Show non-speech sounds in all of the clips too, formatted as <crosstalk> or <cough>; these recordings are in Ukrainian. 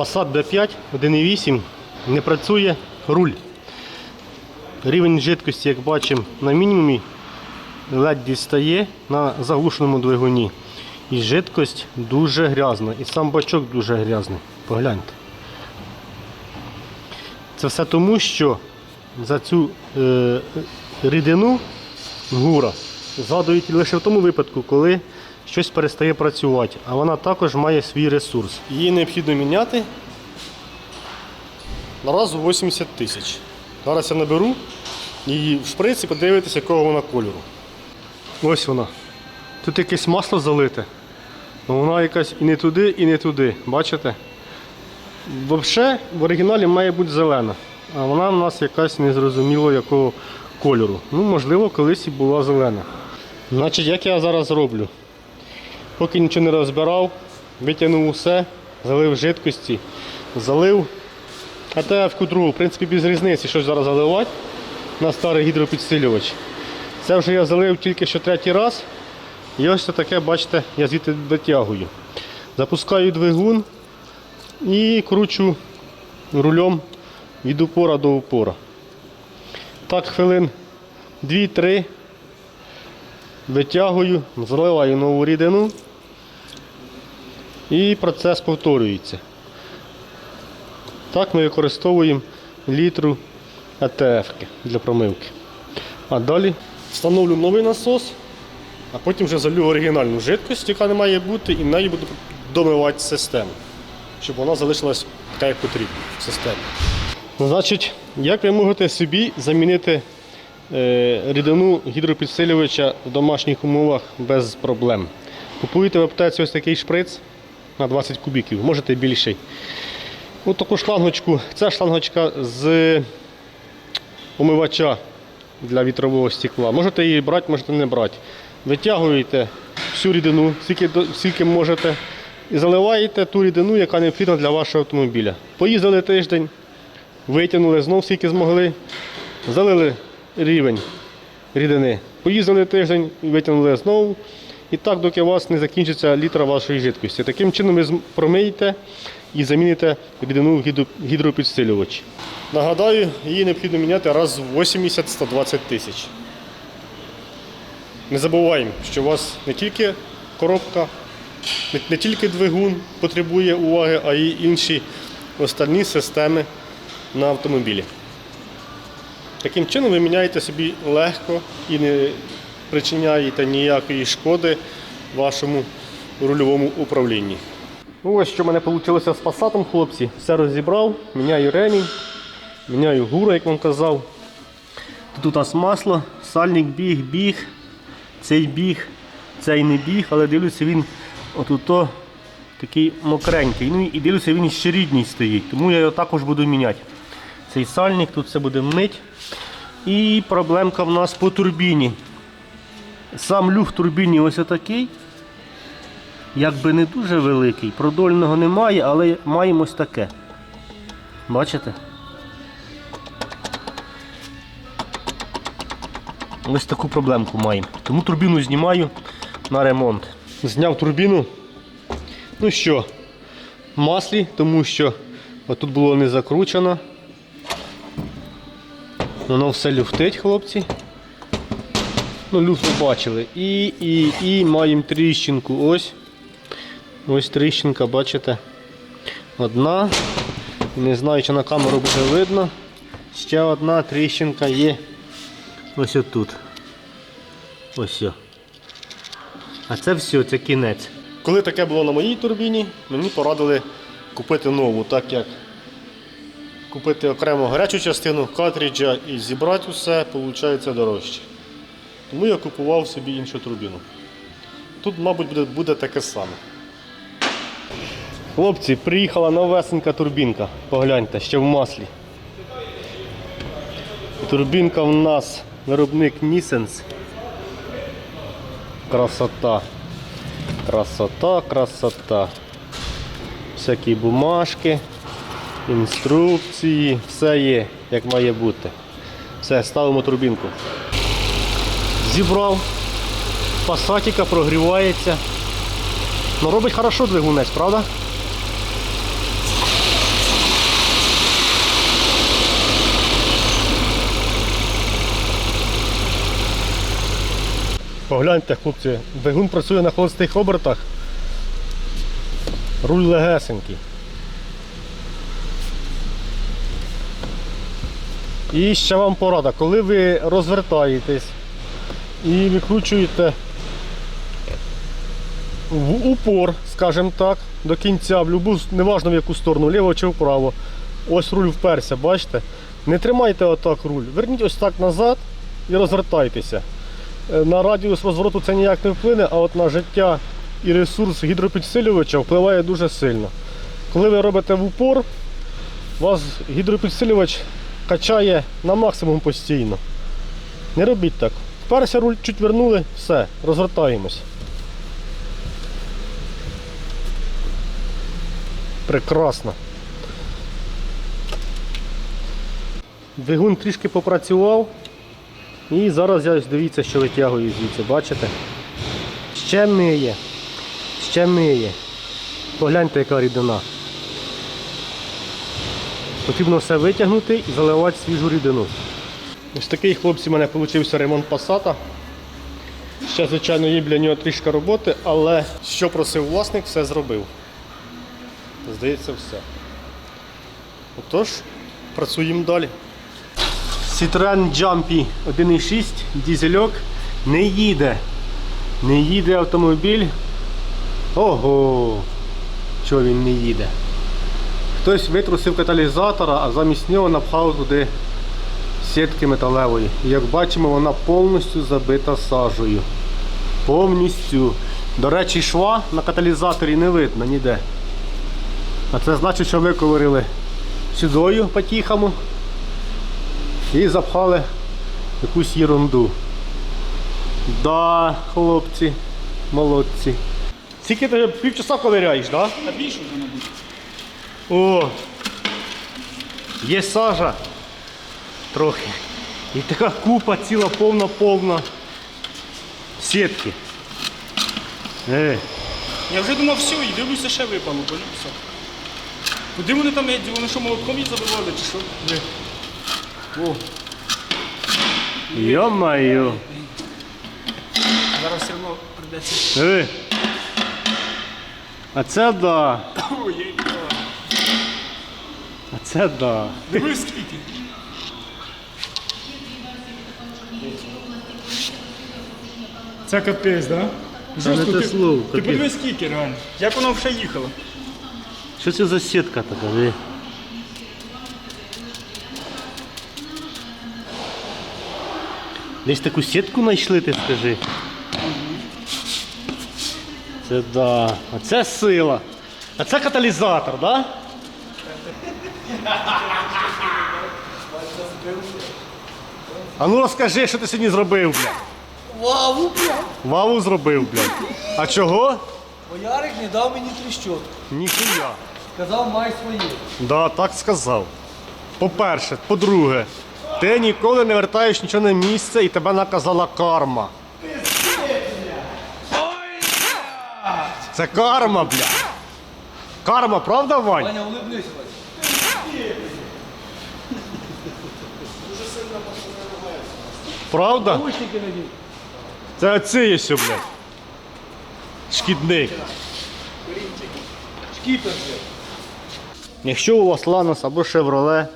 Passat B5 1.8 не працює руль. Рівень жидкості, як бачимо, на мінімумі ледь дістає на заглушеному двигуні. І жидкость дуже грязна. І сам бачок дуже грязний. Погляньте. Це все тому, що за цю е, рідину гура згадують лише в тому випадку, коли щось перестає працювати, а вона також має свій ресурс. Її необхідно міняти на раз 80 тисяч. Зараз я наберу її в шприц і подивитися, якого вона кольору. Ось вона. Тут якесь масло залите. але Вона якась і не туди, і не туди. Бачите? Взагалі в оригіналі має бути зелена, а вона в нас якась незрозуміло якого кольору. Ну, можливо, колись і була зелена. Значить, як я зараз роблю? Поки нічого не розбирав, витягнув усе, залив жидкості, залив АТФ-ку другу, в принципі, без різниці, що зараз заливати на старий гідропідсилювач. Це вже я залив тільки що третій раз. І ось це таке, бачите, я звідти дотягую. Запускаю двигун і кручу рулем від упора до упора. Так, хвилин 2-3 витягую, заливаю нову рідину і процес повторюється. Так ми використовуємо літру АТФ для промивки. А далі встановлю новий насос, а потім вже залю оригінальну жидкость, яка не має бути, і нею буду домивати систему, щоб вона залишилась така, як потрібно в системі. Ну, Значить, як ви можете собі замінити е, рідину гідропідсилювача в домашніх умовах без проблем? Купуєте в аптеці ось такий шприц на 20 кубіків, можете більший. Ось таку шлангочку. Це шлангочка з омивача для вітрового стекла. Можете її брати, можете не брати. Витягуєте всю рідину, скільки, скільки можете, і заливаєте ту рідину, яка необхідна для вашого автомобіля. Поїздили тиждень, витягнули знов скільки змогли, залили рівень рідини. Поїздили тиждень, витягнули знову. І так, доки у вас не закінчиться літра вашої жидкості. Таким чином ви промиєте і заміните рідину гідропідсилювач. Нагадаю, її необхідно міняти раз в 80-120 тисяч. Не забуваємо, що у вас не тільки коробка, не тільки двигун потребує уваги, а й інші остальні системи на автомобілі. Таким чином ви міняєте собі легко і не причиняєте ніякої шкоди вашому рульовому управлінні. Ну, ось що в мене вийшло з пасатом, хлопці. Все розібрав, міняю ремінь, міняю гура, як вам казав. Тут у нас масло, сальник біг, біг, цей біг, цей не біг, але дивлюся, він отут такий мокренький. Ну і дивлюся, він ще рідній стоїть, тому я його також буду міняти. Цей сальник, тут все буде мить. І проблемка в нас по турбіні. Сам люфт турбіні ось отакий. Якби не дуже великий, продольного немає, але маємо ось таке. Бачите? Ось таку проблемку маємо. Тому турбіну знімаю на ремонт. Зняв турбіну. Ну що, в маслі, тому що отут було не закручено. Воно все люфтить, хлопці. Ну, люфт ви бачили. І, і, і маємо тріщинку. Ось. Ось тріщинка, бачите. Одна. Не знаю, чи на камеру буде видно. Ще одна тріщинка є. Ось отут. Ось. А це все, це кінець. Коли таке було на моїй турбіні, мені порадили купити нову, так як купити окремо гарячу частину картриджа і зібрати усе, виходить дорожче. Тому я купував собі іншу турбіну. Тут, мабуть, буде, буде таке саме. Хлопці, приїхала новесенька турбінка. Погляньте, ще в маслі. Турбінка в нас виробник Нісенс. Красота. Красота, красота. Всякі бумажки, інструкції, все є, як має бути. Все, ставимо турбінку зібрав, пасатіка прогрівається. Ну робить хорошо двигунець, правда? Погляньте, хлопці, двигун працює на холостих обертах. Руль легесенький. І ще вам порада, коли ви розвертаєтесь і викручуєте в упор, скажімо так, до кінця, в любу, неважно в яку сторону, вліво чи вправо. Ось руль вперся, бачите? Не тримайте отак руль. Верніть ось так назад і розвертайтеся. Е, На радіус розвороту це ніяк не вплине, а от на життя і ресурс гідропідсилювача впливає дуже сильно. Коли ви робите в упор, вас гідропідсилювач качає на максимум постійно. Не робіть так. Вперся руль чуть вернули, все, розвертаємось. Прекрасно. Двигун трішки попрацював. І зараз я дивіться, що витягую звідси, бачите? Ще миє. Ще миє. Погляньте, яка рідина. Потрібно все витягнути і заливати свіжу рідину. Ось такий хлопці у мене вийшов ремонт пасата. Ще, звичайно, є для нього трішки роботи, але що просив власник, все зробив. Здається, все. Отож, працюємо далі. Citroen Jumpy 1.6 дізельок не їде. Не їде автомобіль. Ого! Чого він не їде? Хтось витрусив каталізатора, а замість нього напхав туди сітки металевої. Як бачимо, вона повністю забита сажею. Повністю. До речі, шва на каталізаторі не видно ніде. А це значить, що виковирили сюдою по-тихому і запхали якусь ерунду. Да, хлопці, молодці. Скільки ти півчаса ковиряєш, так? Да? Та більше вже, мабуть. О! Є сажа. Трохи. І така купа ціла повна-повна сітки. Е, Я вже думав, все, і дивлюся, ще випало, все. Куди вони там, є? вони що, молотком їх забивали, чи що? Де? О, Йо-майо. зараз все одно прийдеться. Е. А це да. Ой, А це да. Дивись скільки. Це капець, да? Та не те слово, ти капець. подивись скільки реально. Як воно вже їхало? Що це за сітка така? Диви. Десь таку сітку знайшли, ти скажи. Це да. А це сила. А це каталізатор, да? А ну розкажи, що ти сьогодні зробив, блядь. Вау, блядь! Ваву зробив, блядь. А чого? Бо Ярик не дав мені тріщотку. Ніхуя. Сказав, май своє. Да, так сказав. По-перше, по-друге, ти ніколи не вертаєш нічого на місце і тебе наказала карма. Це карма, бля. Карма, правда, Вань? Ваня, улибнись, Ваня. Правда? Наушники надій. Це оце є все, блядь. Шкідник. Шкіпер. Якщо у вас Lanos або Chevrolet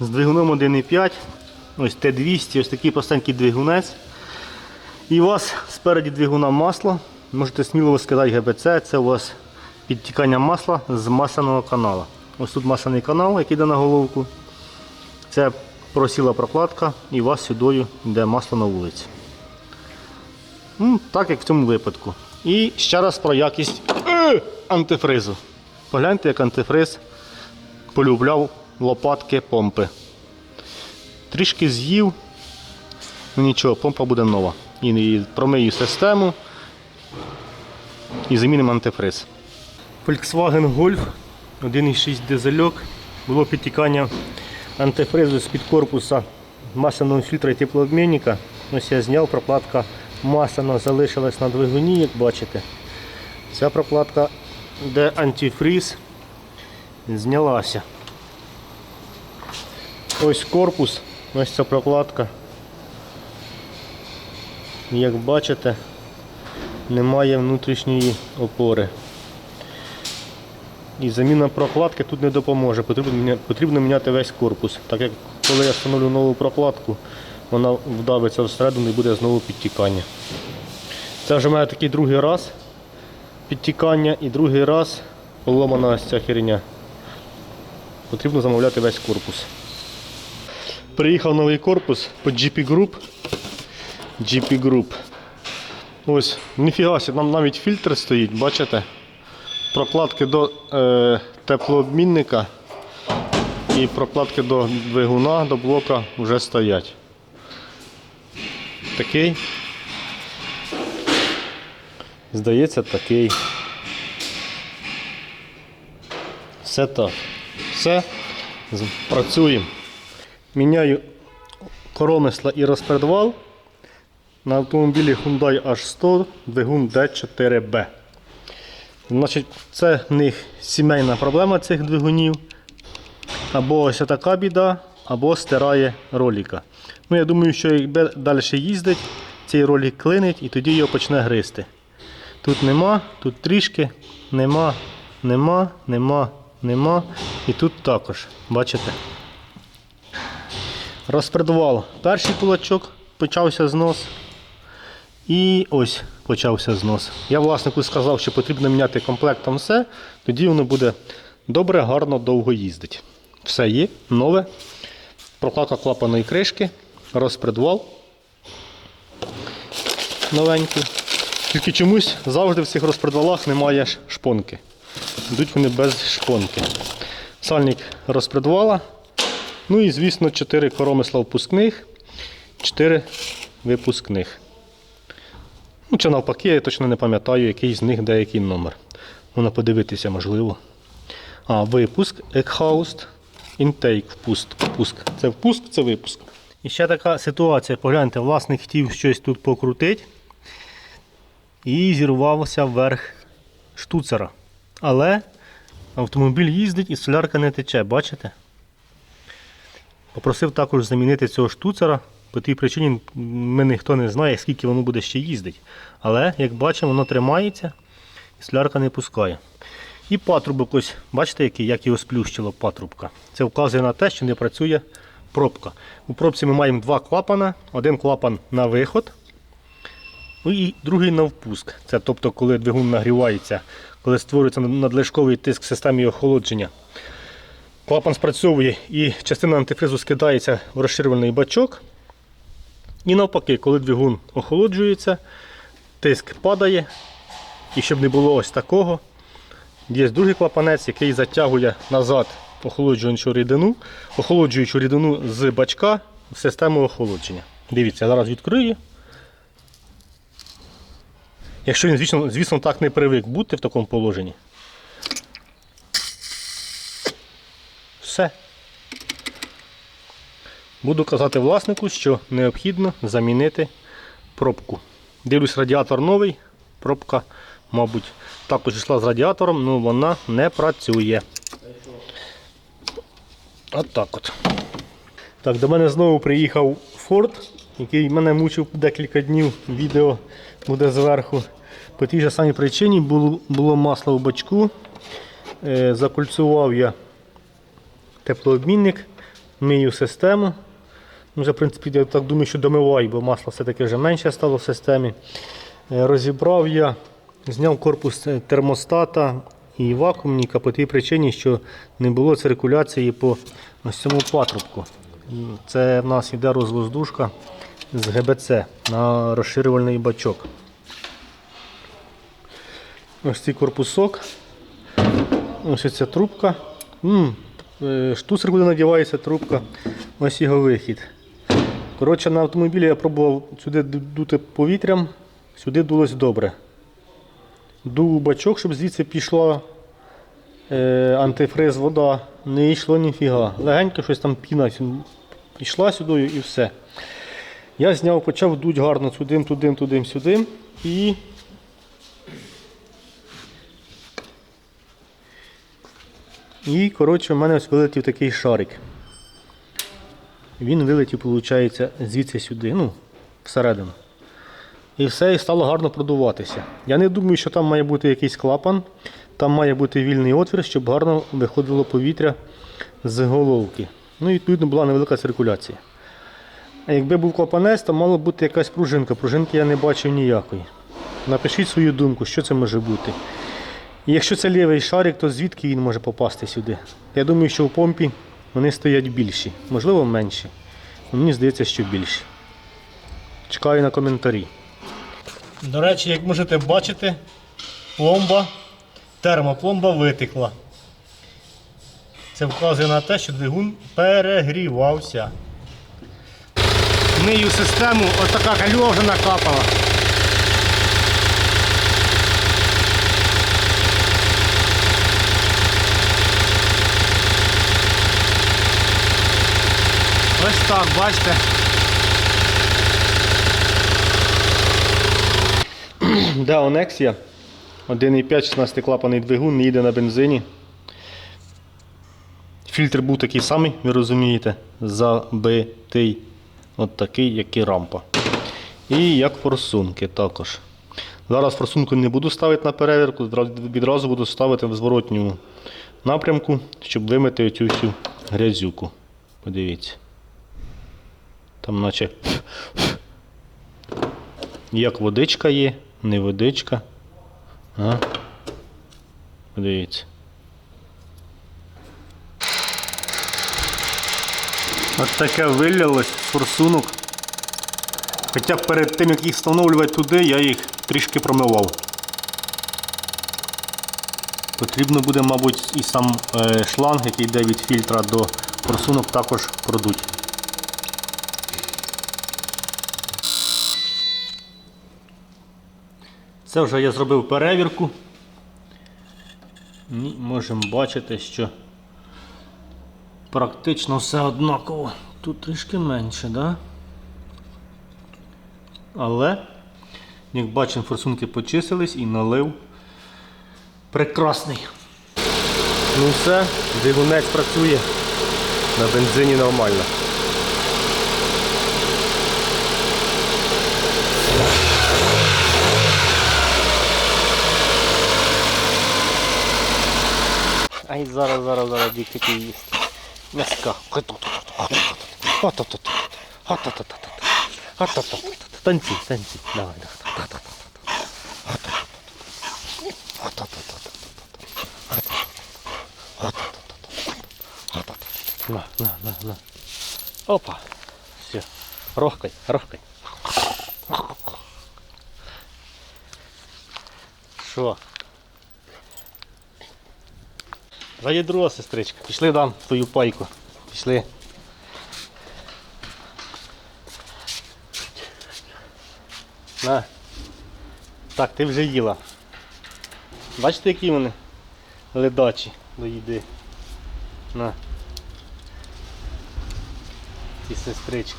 з двигуном 1.5, ось Т200, ось такий простенький двигунець, і у вас спереді двигуна масло, можете сміло сказати ГБЦ, це у вас підтікання масла з масляного каналу. Ось тут масляний канал, який йде на головку. Це просіла прокладка і у вас сюдою йде масло на вулиці. Ну, так як в цьому випадку. І ще раз про якість е, антифризу. Погляньте, як антифриз полюбляв лопатки помпи. Трішки з'їв, ну нічого, помпа буде нова. І промию систему і замінимо антифриз. Volkswagen Golf 1.6 дизельок. Було підтікання антифризу з-під корпуса масляного фільтра і теплообмінника. Ось я зняв, прокладка масляна залишилась на двигуні, як бачите. Ця прокладка, де антифриз, знялася. Ось корпус, ось ця прокладка. Як бачите, немає внутрішньої опори. І заміна прокладки тут не допоможе. Потрібно міняти весь корпус. Так як коли я встановлю нову прокладку, вона вдавиться всередину і буде знову підтікання. Це вже мене такий другий раз підтікання і другий раз поломана ця херня. Потрібно замовляти весь корпус. Приїхав новий корпус по GP Group. GP Group. Ось, ніфіга там навіть фільтр стоїть, бачите? Прокладки до е, теплообмінника і прокладки до двигуна, до блока вже стоять. Такий. Здається, такий. Все так. Все. Працюємо. Міняю коромисла і розпредвал. На автомобілі Hyundai H100 двигун D4B. Значить, це в них сімейна проблема цих двигунів. Або ось така біда, або стирає роліка. Ну, я думаю, що якби далі їздить, цей ролик клинить і тоді його почне гризти. Тут нема, тут трішки, нема, нема, нема, нема. І тут також. Бачите? Розпредвал. Перший кулачок почався знос. І ось почався знос. Я власнику сказав, що потрібно міняти комплектом все, тоді воно буде добре, гарно, довго їздить. Все є, нове. Прокладка клапаної кришки, розпредвал. Новенький. Тільки чомусь завжди в цих розпредвалах немає шпонки. Йдуть вони без шпонки. Сальник розпредвала. Ну і, звісно, 4 коромисла впускних, 4 випускних. Ну, чи навпаки, я точно не пам'ятаю, який з них деякий номер. Можна подивитися, можливо. А, випуск, екхауст, інтейк, впуск. впуск. Це впуск, це випуск. І ще така ситуація. Погляньте, власник хотів щось тут покрутити і зірвався вверх штуцера. Але автомобіль їздить і солярка не тече, бачите? Попросив також замінити цього штуцера. По тій причині ми ніхто не знає, скільки воно буде ще їздити. Але, як бачимо, воно тримається і солярка не пускає. І патрубок ось, бачите, який, як його сплющило патрубка. Це вказує на те, що не працює пробка. У пробці ми маємо два клапана. Один клапан на виход, ну і другий на впуск. Це тобто, коли двигун нагрівається, коли створюється надлишковий тиск в системі охолодження. Клапан спрацьовує і частина антифризу скидається в розширювальний бачок. І навпаки, коли двигун охолоджується, тиск падає. І щоб не було ось такого, є другий клапанець, який затягує назад охолоджуючу рідину, охолоджуючу рідину з бачка в систему охолодження. Дивіться, я зараз відкрию. Якщо він, звісно, звісно, так не привик бути в такому положенні. Все. Буду казати власнику, що необхідно замінити пробку. Дивлюсь, радіатор новий, пробка, мабуть, також йшла з радіатором, але вона не працює. От так от. Так, до мене знову приїхав Ford, який мене мучив декілька днів. Відео буде зверху. По тій же самій причині було, було масло в бачку. Е, закульцював я теплообмінник, мию систему. Ну, Вже, в принципі, я так думаю, що домиваю, бо масла все-таки вже менше стало в системі. Е, Розібрав я, зняв корпус термостата і вакуумника по тій причині, що не було циркуляції по ось цьому патрубку. Це в нас йде розвоздушка з ГБЦ на розширювальний бачок. Ось цей корпусок. Ось ця трубка. Е, Штуцер, куди надівається трубка. Ось його вихід. Коротше, на автомобілі я пробував сюди дути повітрям, сюди дулось добре. Дув бачок, щоб звідси пішла е, антифриз вода. Не йшло ніфіга. Легенько щось там піна пішла сюди і все. Я зняв, почав дуть гарно сюди, туди, туди, сюди. І І, коротше, в мене ось вилетів такий шарик. Він вилетів, виходить, звідси сюди, ну, всередину. І все і стало гарно продуватися. Я не думаю, що там має бути якийсь клапан, там має бути вільний отвір, щоб гарно виходило повітря з головки. Ну і відповідно була невелика циркуляція. А якби був клапанець, то мала бути якась пружинка. Пружинки я не бачив ніякої. Напишіть свою думку, що це може бути. І якщо це лівий шарик, то звідки він може попасти сюди? Я думаю, що в помпі вони стоять більші, можливо менші. Мені здається, що більші. Чекаю на коментарі. До речі, як можете бачити, пломба, термопломба витекла. Це вказує на те, що двигун перегрівався. Мию систему, отака калюва вже накапала. Ось так, бачите. Де Онексія? 1,5 16 клапаний двигун, не їде на бензині. Фільтр був такий самий, ви розумієте, забитий. От такий, як і рампа. І як форсунки також. Зараз форсунку не буду ставити на перевірку, відразу буду ставити в зворотньому напрямку, щоб вимити оцю всю грязюку. Подивіться. Там наче <clears throat> як водичка є, не водичка. А? Подивіться. От таке вилялось форсунок. Хоча перед тим, як їх встановлювати туди, я їх трішки промивав. Потрібно буде, мабуть, і сам е, шланг, який йде від фільтра до форсунок, також продуть. Це вже я зробив перевірку. І можемо бачити, що практично все однаково. Тут трішки менше, да? Але, як бачимо, форсунки почистились і налив прекрасний. Ну все, двигунець працює. На бензині нормально. Ай, зараз, зараз, зараз дік хотів їсти. М'яска. Танці, танці. Давай, давай. На, на, на, на. Опа. Все. Рохкай, рохкай. Що? За ядро, сестричка. Пішли дам твою пайку. Пішли. На. Так, ти вже їла. Бачите, які вони ледачі до їди. На. Ці сестрички.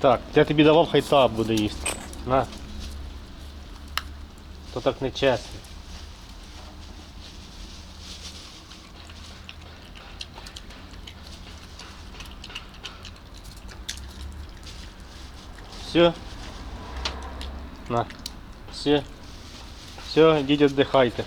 Так, я тобі давав, хай та буде їсти. На. То так не чесно. Все. На. Все. Все, йдіть віддихайте.